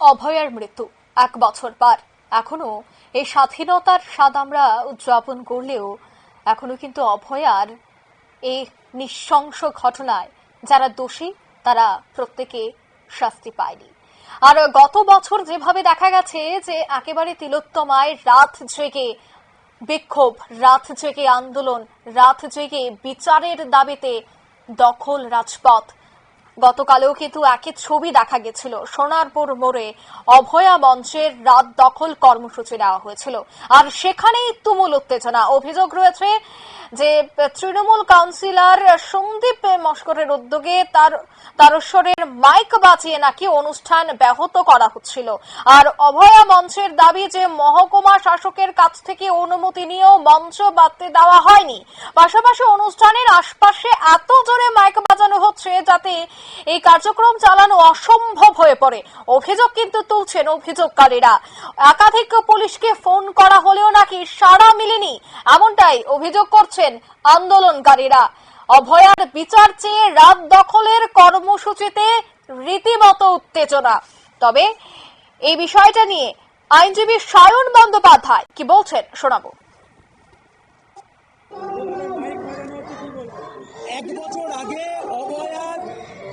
অভয়ার মৃত্যু এক বছর পার এখনও এই স্বাধীনতার স্বাদ আমরা উদযাপন করলেও এখনও কিন্তু অভয়ার এই নিঃশংস ঘটনায় যারা দোষী, তারা প্রত্যেকে শাস্তি পায়নি। আর গত বছর যেভাবে দেখা গেছে যে একেবারে তিলোত্তমায় রাত জেগে বিক্ষোভ, রাত জেগে আন্দোলন, রাত জেগে বিচারের দাবিতে দখল রাজপথ গতকালেও কিন্তু একই ছবি দেখা গেছিল। সোনারপুর মোড়ে অভয়া মঞ্চের রাত দখল কর্মসূচি নেওয়া হয়েছিল। আর সেখানেই তুমুল উত্তেজনা। অভিযোগ রয়েছে যে তৃণমূল কাউন্সিলর সন্দীপ মস্করের উদ্যোগে তার তারস্বরের মাইক বাজিয়ে নাকি অনুষ্ঠান ব্যাহত করা হচ্ছিল। আর অভয়া মঞ্চের দাবি যে মহকুমা শাসকের কাছ থেকে অনুমতি নিয়েও মঞ্চ বাঁধতে দেওয়া হয়নি। পাশাপাশি অনুষ্ঠানের আশপাশে এত জোরে মাইক বাজানো হচ্ছে যাতে এই কার্যক্রম চালানো অসম্ভব হয়ে পড়ে। অভিযোগ কিন্তু তুলছেন অভিযোগকারীরা। একাধিক পুলিশকে ফোন করা হলেও নাকি সাড়া মিলেনি। এমনটাই অভিযোগ করছেন আন্দোলনকারীরা। অভয়ার বিচার চেয়ে রাত দখলের কর্মসূচিতে রীতিমতো উত্তেজনা। তবে এই বিষয়টা নিয়ে আইনজীবী সায়ন বন্দ্যোপাধ্যায় কি বলছেন শোনাবো। এক বছর আগে অভয়ার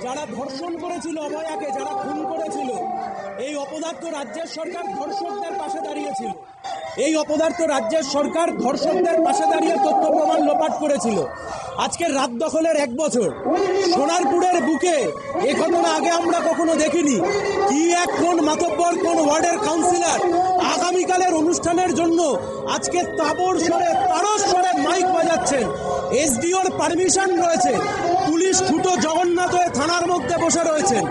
যারা ধর্ষণ করেছিল অভয়াকে, যারা খুন করেছিল, এই অপদার্থ রাজ্যের সরকার ধর্ষকদের পাশে দাঁড়িয়েছিল। এই অপদার্থ রাজ্যের সরকার ধর্ষকদের পাশে দাঁড়িয়ে তথ্য প্রমাণ লোপাট করেছিল। আজকের রাত দখলের এক বছর। সোনারপুরের বুকে এ ঘটনা আগে আমরা কখনো দেখিনি। কি এক কোন মাতব্বর, কোন ওয়ার্ডের কাউন্সিলর আগামীকালের অনুষ্ঠানের জন্য আজকে তাবর সরে তারস স্বরে মাইক বাজাচ্ছেন। এসডিওর পারমিশন রয়েছে। পুলিশ খুটো জগন্নাথ হয়ে থানার মধ্যে বসে রয়েছেন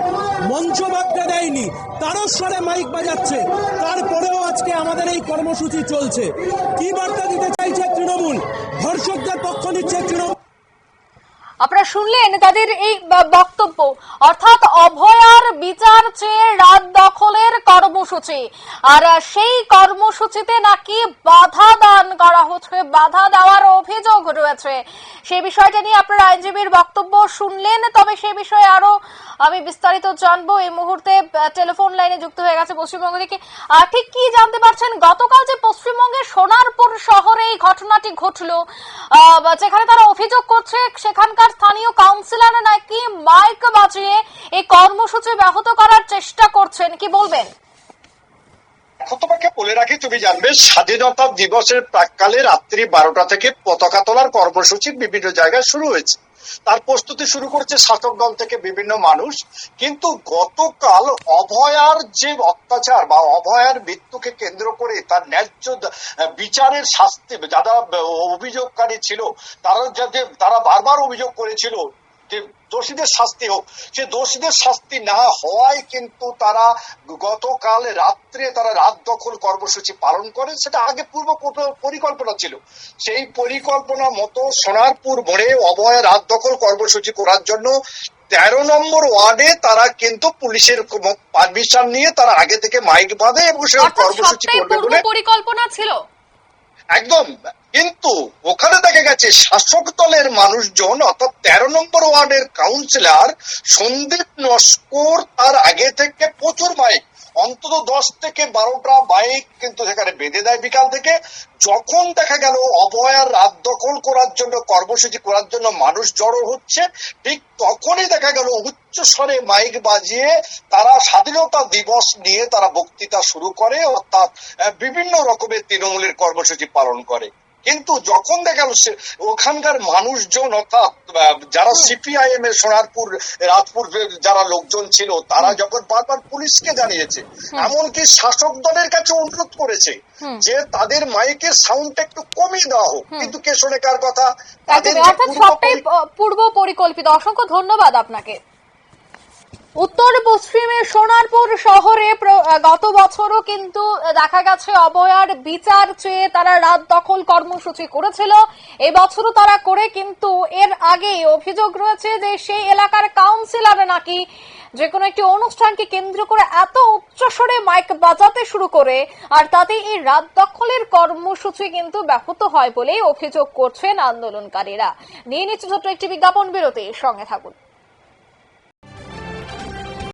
মঞ্চ বাঁধতে দেয়নি। তারস স্বরে মাইক বাজাচ্ছে। তারপরেও আজকে আমাদের এই কর্মসূচি চলছে। কি বার্তা দিতে চাইছে তৃণমূল? ধর্ষকদের পক্ষ নিচ্ছে তৃণমূল। আপনারা শুনলেন তাদের এই বক্তব্য। অর্থাৎ অভয়ার বিচার চেয়ে রাত দখলের কর্মসূচি। আর সেই কর্মসূচিতে নাকি বাধা দান করা হচ্ছে, বাধা দেওয়ার অভিযোগ রয়েছে। সেই বিষয়টা নিয়ে আপনারা আইনজীবীর বক্তব্য শুনলেন, তবে সে বিষয়ে আরও আমি বিস্তারিত জানব। এই মুহূর্তে টেলিফোন লাইনে যুক্ত হয়ে গেছে পশ্চিমবঙ্গ থেকে। ঠিক কি জানতে পারছেন? গতকাল যে পশ্চিমবঙ্গের সোনারপুর শহরে এই ঘটনাটি ঘটলো যেখানে তারা অভিযোগ করছে, সেখানকার স্থানীয় কাউন্সিলর নাকি মাইক বাজিয়ে এই কর্মসূচি ব্যাহত করার চেষ্টা করছেন। কি বলবেন? এখন তোমাকে বলে রাখি, তুমি জানবে, স্বাধীনতা দিবসের প্রাককালে রাত্রি বারোটা থেকে পতাকা তোলার কর্মসূচি বিভিন্ন জায়গায় শুরু হয়েছে। তার প্রস্তুতি শুরু করেছে শাসক দল থেকে বিভিন্ন মানুষ। কিন্তু গতকাল অভয়ার যে অত্যাচার বা অভয়ার মৃত্যুকে কেন্দ্র করে তার ন্যায্য বিচারের শাস্তি, যারা অভিযোগকারী ছিল, তারা যাতে তারা বারবার অভিযোগ করেছিল যে দোষীদের শাস্তি হোক সে দোষীদের শাস্তি না হওয়ায় কিন্তু তারা গতকাল রাত্রে তারা রাত দখল কর্মসূচি পালন করে সেটা আগে পূর্ব পরিকল্পনা ছিল। সেই পরিকল্পনা মতো সোনারপুর মোড়ে অভয় রাত দখল কর্মসূচি করার জন্য তেরো নম্বর ওয়ার্ডে তারা কিন্তু পুলিশের পারমিশন নিয়ে তারা আগে থেকে মাইক বাঁধে এবং সে কর্মসূচি করবে বলে পরিকল্পনা ছিল। একদম। কিন্তু ওখানে দেখা গেছে শাসক দলের মানুষজন, অর্থাৎ তেরো নম্বর ওয়ার্ডের কাউন্সিলর সন্দীপ নস্কর তার আগে থেকে অন্তত দশ থেকে বারোটা বাইক কিন্তু সেখানে বেঁধে দেয় বিকাল থেকে। যখন দেখা গেল অভয়ার রাত দখল করার জন্য, কর্মসূচি করার জন্য মানুষ জড়ো হচ্ছে, ঠিক তখনই দেখা গেল উচ্চ স্বরে মাইক বাজিয়ে তারা স্বাধীনতা দিবস নিয়ে তারা বক্তৃতা শুরু করে, অর্থাৎ বিভিন্ন রকমের তৃণমূলের কর্মসূচি পালন করে। কিন্তু যখন দেখা ওখানকার মানুষজন অর্থাৎ যারা সিপিআইএম এর সোনারপুর রাজপুর যারা লোকজন ছিল তারা যখন বারবার পুলিশকে জানিয়েছে এমনকি শাসক দলের কাছে অনুরোধ করেছে যে তাদের মাইকের সাউন্ডটা একটু কমিয়ে দেওয়া হোক। কিন্তু কে শোনে কার কথা তাদের পূর্ব পরিকল্পিত। অসংখ্য ধন্যবাদ আপনাকে। উত্তর পশ্চিমে সোনারপুর শহরে গত বছরও কিন্তু দেখা গেছে অবয়ার বিচার চেয়ে তারা রাত দখল কর্মসূচি করেছিল। এবছরও তারা করে কিন্তু এর আগে অভিযোগ রয়েছে যে সেই এলাকার কাউন্সিলর নাকি যে কোনো একটি অনুষ্ঠানকে কেন্দ্র করে এত উচ্চস্বরে মাইক বাজাতে শুরু করে আর তাতে এই রাত দখলের কর্মসূচি কিন্তু ব্যাহত হয় বলেই অভিযোগ করছেন আন্দোলনকারীরা। নিয়ে নিচ্ছে ছোট্ট একটি বিজ্ঞাপন বিরতি, সঙ্গে থাকুন।